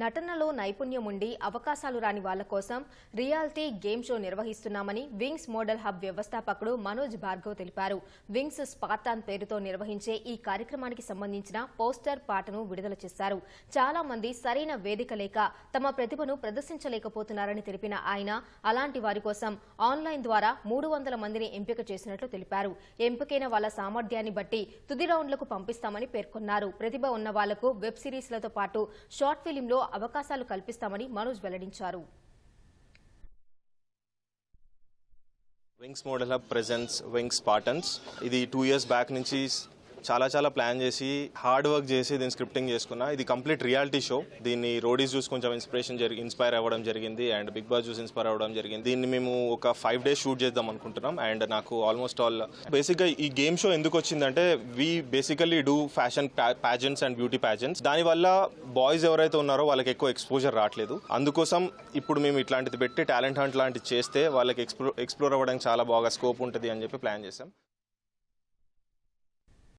నటనలో నైపుణ్యం ఉండి అవకాశాలు రాని వాళ్ళ కోసం రియాలిటీ గేమ్ షో నిర్వహిస్తున్నామని వింగ్స్ మోడల్ హబ్ వ్యవస్థాపకుడు మనోజ్ భార్గవ్ తెలిపారు. వింగ్స్ స్పార్టాన్ పేరుతో నిర్వహించే ఈ కార్యక్రమానికి సంబంధించిన పోస్టర్ పాటను విడుదల చేశారు. చాలా మంది సరైన వేదిక లేక తమ ప్రతిభను ప్రదర్శించలేకపోతున్నారని తెలిపిన ఆయన అలాంటి వారి కోసం ఆన్లైన్ ద్వారా మూడు వందల మందిని ఎంపిక చేసినట్లు తెలిపారు. ఎంపికైన వాళ్ళ సామర్థ్యాన్ని బట్టి తుది రౌండ్లకు పంపిస్తామని పేర్కొన్నారు. ప్రతిభ ఉన్న వాళ్ళకు వెబ్ సిరీస్లతో పాటు షార్ట్ ఫిలింలో అవకాశాలు కల్పిస్తామని మనోజ్ వెల్లడించారు. Wings model hub presents Wings పాటన్స్ ఇది టూ ఇయర్స్ బ్యాక్ నుంచి చాలా చాలా ప్లాన్ చేసి హార్డ్ వర్క్ చేసి దీని స్క్రిప్టింగ్ చేసుకున్నా. ఇది కంప్లీట్ రియాలిటీ షో. దీన్ని రోడీస్ చూసి కొంచెం ఇన్స్పిరేషన్ జరిగి ఇన్స్పైర్ అవ్వడం జరిగింది అండ్ బిగ్ బాస్ చూసి ఇన్స్పైర్ అవ్వడం జరిగింది. దీన్ని మేము ఒక ఫైవ్ డేస్ షూట్ చేద్దాం అనుకుంటున్నాం అండ్ నాకు ఆల్మోస్ట్ ఆల్ బేసిక్గా ఈ గేమ్ షో ఎందుకు వచ్చిందంటే we basically do fashion pageants and beauty pageants. దానివల్ల బాయ్స్ ఎవరైతే ఉన్నారో వాళ్ళకి ఎక్కువ ఎక్స్పోజర్ రావట్లేదు. అందుకోసం ఇప్పుడు మేము ఇట్లాంటిది పెట్టి టాలెంట్ హంట్ లాంటిది చేస్తే వాళ్ళకి ఎక్స్ప్లో ఎక్స్ప్లోర్ అవ్వడానికి చాలా బాగా స్కోప్ ఉంటుంది అని చెప్పి ప్లాన్ చేసాం